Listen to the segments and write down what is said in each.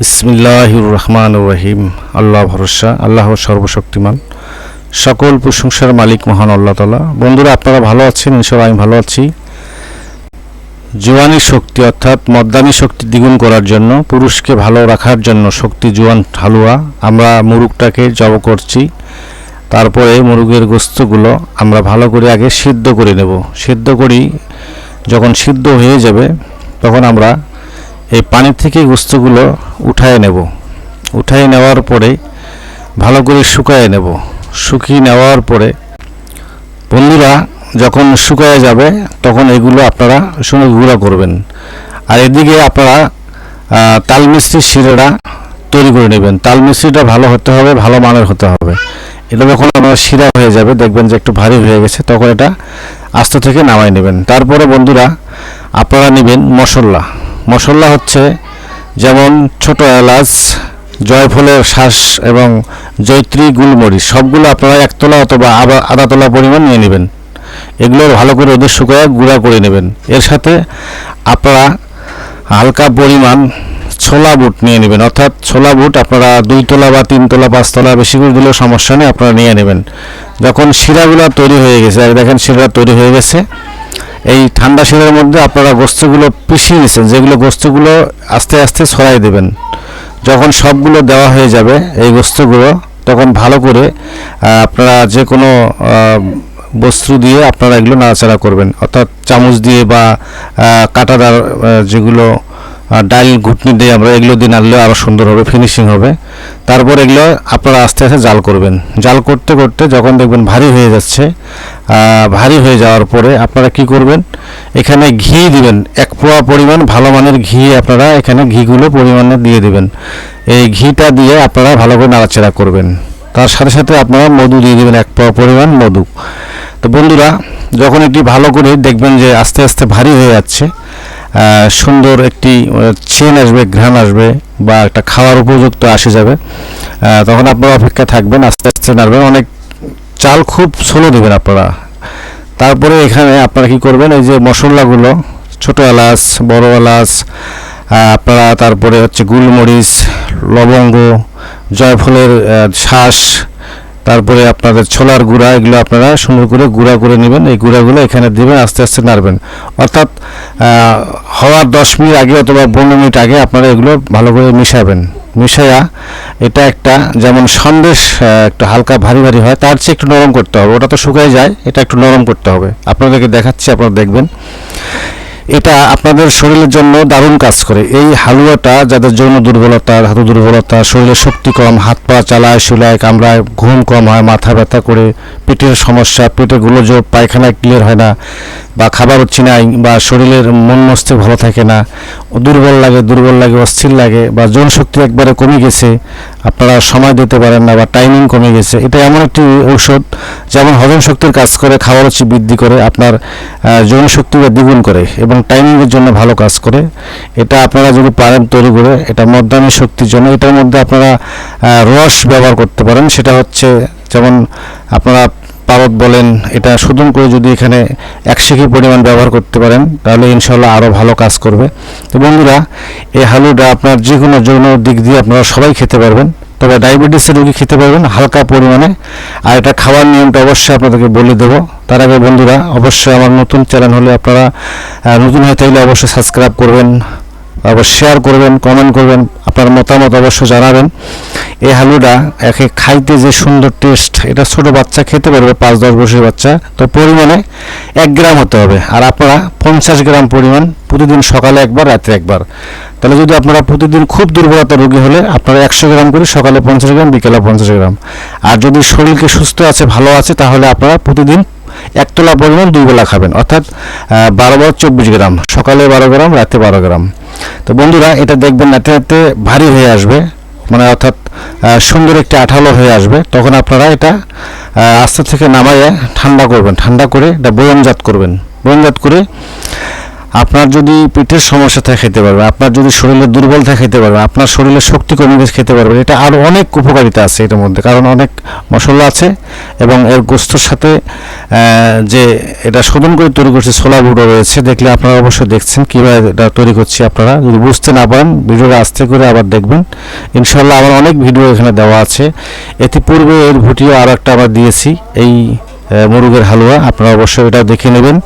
ইসমিল্লাহির রহমান রহিম আল্লাহ ভরসা, আল্লাহ সর্বশক্তিমান। সকল প্রশংসার মালিক মহান আল্লাহ তালা বন্ধুরা, আপনারা ভালো আছেন? ইনশাল্লাহ আমি ভালো আছি। জোয়ানি শক্তি অর্থাৎ মদ্দানি শক্তি দ্বিগুণ করার জন্য, পুরুষকে ভালো রাখার জন্য শক্তি জোয়ান হালুয়া। আমরা মুরুগটাকে জব করছি। তারপরে মুরগের গোস্তগুলো আমরা ভালো করে আগে সিদ্ধ করে নেব। সিদ্ধ করি, যখন সিদ্ধ হয়ে যাবে, তখন আমরা এই পানি থেকে গোস্তগুলো উঠায় নেব। উঠায় নেওয়ার পরে ভালো করে শুকায় নেব। শুকিয়ে নেওয়ার পরে বন্ধুরা, যখন শুকায় যাবে, তখন এগুলো আপনারা সঙ্গে গুঁড়া করবেন। আর এদিকে আপনারা তাল মিস্ত্রির শিরাটা তৈরি করে নেবেন। তাল মিস্ত্রিটা ভালো হতে হবে, ভালো মানের হতে হবে। এটা যখন আপনার শিরা হয়ে যাবে, দেখবেন যে একটু ভারী হয়ে গেছে, তখন এটা আস্তে থেকে নামাই নেবেন। তারপরে বন্ধুরা, আপনারা নেবেন মশলা। মশলা হচ্ছে যেমন ছোট এলাচ, জয়ফলের শ্বাস এবং জৈত্রী গুলমরিচ। সবগুলো আপনারা একতলা অথবা আধা তলা পরিমাণ নিয়ে নেবেন। এগুলো ভালো করে ওদের শুকায় গুঁড়া করে নেবেন। এর সাথে আপনারা হালকা পরিমাণ ছোলা বুট নিয়ে নেবেন। অর্থাৎ ছোলা বুট আপনারা দুই তোলা বা তিন তোলা পাঁচ তোলা বেশি করে দিলেও সমস্যা নেই, আপনারা নিয়ে নেবেন। যখন শিরাগুলো তৈরি হয়ে গেছে দেখেন শিরা তৈরি হয়ে গেছে। এই ঠান্ডা শিলের মধ্যে আপনারা গোস্তগুলো পিষিয়ে নিচ্ছেন যেগুলো গোস্তগুলো আস্তে আস্তে ছড়াই দেবেন। যখন সবগুলো দেওয়া হয়ে যাবে, এই গোস্তগুলো তখন ভালো করে আপনারা যে কোনো বস্তু দিয়ে আপনারা এগুলো নাড়াচাড়া করবেন। অর্থাৎ চামচ দিয়ে বা কাঁটাদার যেগুলো ডাল ঘুটনি দিয়ে আমরা এগুলো দিয়ে নাড়লে আরও সুন্দর হবে ফিনিশিং হবে। তারপর এগুলো আপনারা আস্তে আস্তে জাল করবেন। জাল করতে করতে যখন দেখবেন ভারী হয়ে যাচ্ছে ভারী হয়ে যাওয়ার পরে আপনারা কি করবেন, এখানে ঘি দিবেন। এক পোয়া পরিমাণ ভালো মানের ঘি আপনারা এখানে ঘিগুলো পরিমাণে দিয়ে দিবেন। এই ঘিটা দিয়ে আপনারা ভালো করে নাড়াচাড়া করবেন। তার সাথে সাথে আপনারা মধু দিয়ে দেবেন, এক পোয়া পরিমাণ মধু। তো বন্ধুরা, যখন এটি ভালো করে দেখবেন যে আস্তে আস্তে ভারী হয়ে যাচ্ছে সুন্দর একটি চেন আসবে, ঘ্রাণ আসবে বা একটা খাওয়ার উপযুক্ত আসে যাবে। তখন আপনারা অপেক্ষা থাকবেন, আস্তে আস্তে নাড়বেন। অনেক চাল খুব স্লো দেবেন আপনারা। তারপরে এখানে আপনারা কি করবেন, এই যে মশলাগুলো, ছোট এলাচ, বড় এলাচ আপনারা তারপরে হচ্ছে গুলমরিচ, লবঙ্গ, জয়ফলের শ্বাস তারপরে আপনাদের ছোলার গুঁড়া, এগুলো আপনারা সুন্দর করে গুঁড়া করে নেবেন। এই গুঁড়াগুলো এখানে দেবেন, আস্তে আস্তে নাড়বেন। অর্থাৎ হওয়ার দশ মিনিট আগে অথবা পনেরো মিনিট আগে আপনারা এগুলো ভালো করে মিশাবেন। মিশাইয়া এটা একটা যেমন সন্দেশ একটু হালকা ভারী ভারী হয়, তার চেয়ে একটু নরম করতে হবে। ওটা তো শুকায় যায়, এটা একটু নরম করতে হবে। আপনাদেরকে দেখাচ্ছি, আপনারা দেখবেন। এটা আপনাদের শরীরের জন্য দারুণ কাজ করে। এই হালুয়াটা যাদের যৌন দুর্বলতা, ধাতু দুর্বলতা শরীরে শক্তি কম, হাত পা চালায়, শুলায়, কামড়ায়, ঘুম কম হয়, মাথা ব্যথা করে, পেটের সমস্যা পেটে গুলোজোব পায়খানায় ক্লিয়ার হয় না বা খাবার হচ্ছে না, বা শরীরের মন মস্তিষ্ক ভালো থাকে না, দুর্বল লাগে দুর্বল লাগে, অস্থির লাগে বা যৌন শক্তি একবারে কমে গেছে আপনারা সময় দিতে পারেন না বা টাইমিং কমে গেছে। এটা এমন একটি ঔষধ, যেমন হজম শক্তির কাজ করে খাবার রুচি বৃদ্ধি করে, আপনার যৌন শক্তিকে দ্বিগুণ করে এবং টাইমিংয়ের জন্য ভালো কাজ করে। এটা আপনারা যদি পারেন তৈরি করে, এটা মধ্যাহ্ন শক্তির জন্য। এটার মধ্যে আপনারা রস ব্যবহার করতে পারেন। সেটা হচ্ছে, যেমন আপনারা পারদ বলেন, এটা শোধন করে যদি এখানে এক শিখি পরিমাণ ব্যবহার করতে পারেন, তাহলে ইনশাল্লাহ আরও ভালো কাজ করবে। তো বন্ধুরা এই হালুটা আপনার যে কোনো যৌন দিক দিয়ে আপনারা সবাই খেতে পারবেন, তবে ডায়াবেটিসের রোগী খেতে পারবেন হালকা পরিমাণে। আর এটা খাওয়ার নিয়মটা অবশ্যই আপনাদেরকে বলে দেবো। তার আগে বন্ধুরা, অবশ্যই আমার নতুন চ্যানেল হলে আপনারা নতুন হয়ে থাকলে অবশ্যই সাবস্ক্রাইব করবেন, আবার শেয়ার করবেন কমেন্ট করবেন, আপনার মতামত অবশ্যই জানাবেন। এই হালুটা একে খাইতে যে সুন্দর টেস্ট এটা ছোট বাচ্চা খেতে পারবে, পাঁচ দশ বছরের বাচ্চা। তো পরিমাণে এক গ্রাম হতে হবে। আর আপনারা পঞ্চাশ গ্রাম পরিমাণ প্রতিদিন সকালে একবার, রাত্রে একবার। তাহলে যদি আপনারা প্রতিদিন খুব দুর্বলতা রোগী হলে আপনারা একশো গ্রাম করে সকালে পঞ্চাশ গ্রাম, বিকেলে পঞ্চাশ গ্রাম। আর যদি শরীরকে সুস্থ আছে, ভালো আছে, তাহলে আপনারা প্রতিদিন একতলা পরিমাণ দুই বেলা খাবেন। অর্থাৎ বারো বারো চব্বিশ গ্রাম। সকালে বারো গ্রাম, রাতে বারো গ্রাম। তো বন্ধুরা, এটা দেখবেন নাতে নাতে ভারী হয়ে আসবে। মানে অর্থাৎ সুন্দর একটি আঠালো হয়ে আসবে। তখন আপনারা এটা আস্তে থেকে নামাইয়া ঠান্ডা করবেন। ঠান্ডা করে এটা বয়মজাত করবেন। বয়মজাত করে আপনার যদি পেটের সমস্যা থাকে, খেতে পারবে। আপনার যদি শরীরে দুর্বল থাকে, খেতে পারবে। আপনার শরীরে শক্তি কমে গেছে, খেতে পারবে। এটা আরও অনেক উপকারিতা আছে এটার মধ্যে, কারণ অনেক মশলা আছে এবং এর গোস্তর সাথে যে এটা শোধন করে তৈরি করছে ছোলা বুড়ো রয়েছে, দেখলে আপনারা অবশ্যই দেখছেন কীভাবে এটা তৈরি করছি আপনারা। যদি বুঝতে না পারেন, ভিডিওটা আস্তে করে আবার দেখবেন। ইনশাল্লাহ আমার অনেক ভিডিও এখানে দেওয়া আছে। ইতিপূর্বে এর ভিডিও আর একটা আবার দিয়েছি, এই মুরগের হালুয়া। আপনারা অবশ্যই এটা দেখে নেবেন।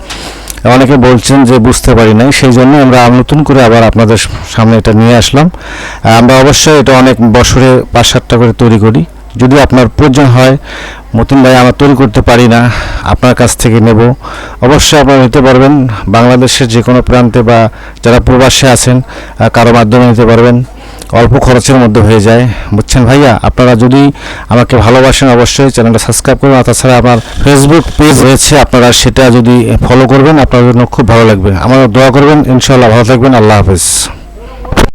অনেকে বলছেন যে বুঝতে পারি নাই, সেই জন্য আমরা নতুন করে আবার আপনাদের সামনে এটা নিয়ে আসলাম। আমরা অবশ্যই এটা অনেক বছরে পাঁচ সাতটা করে তৈরি করি। যদি আপনার প্রয়োজন হয়, মতিন ভাই, আমরা তৈরি করতে পারি না, আপনার কাছ থেকে নেব। অবশ্যই আপনারা নিতে পারবেন। বাংলাদেশের যে কোনো প্রান্তে বা যারা প্রবাসে আছেন কারও মাধ্যমে নিতে পারবেন। অল্প খরচের মধ্যে হয়ে যায়। বুঝছেন ভাইয়া? আপনারা যদি আমাকে ভালোবাসেন অবশ্যই চ্যানেলটা সাবস্ক্রাইব করবেন, আর তাছাড়া আমার ফেসবুক পেজ রয়েছে, আপনারা সেটা যদি ফলো করবেন আপনার জন্য খুব ভালো লাগবে। আমার দোয়া করবেন, ইনশাআল্লাহ ভালো থাকবেন, আল্লাহ হাফেজ।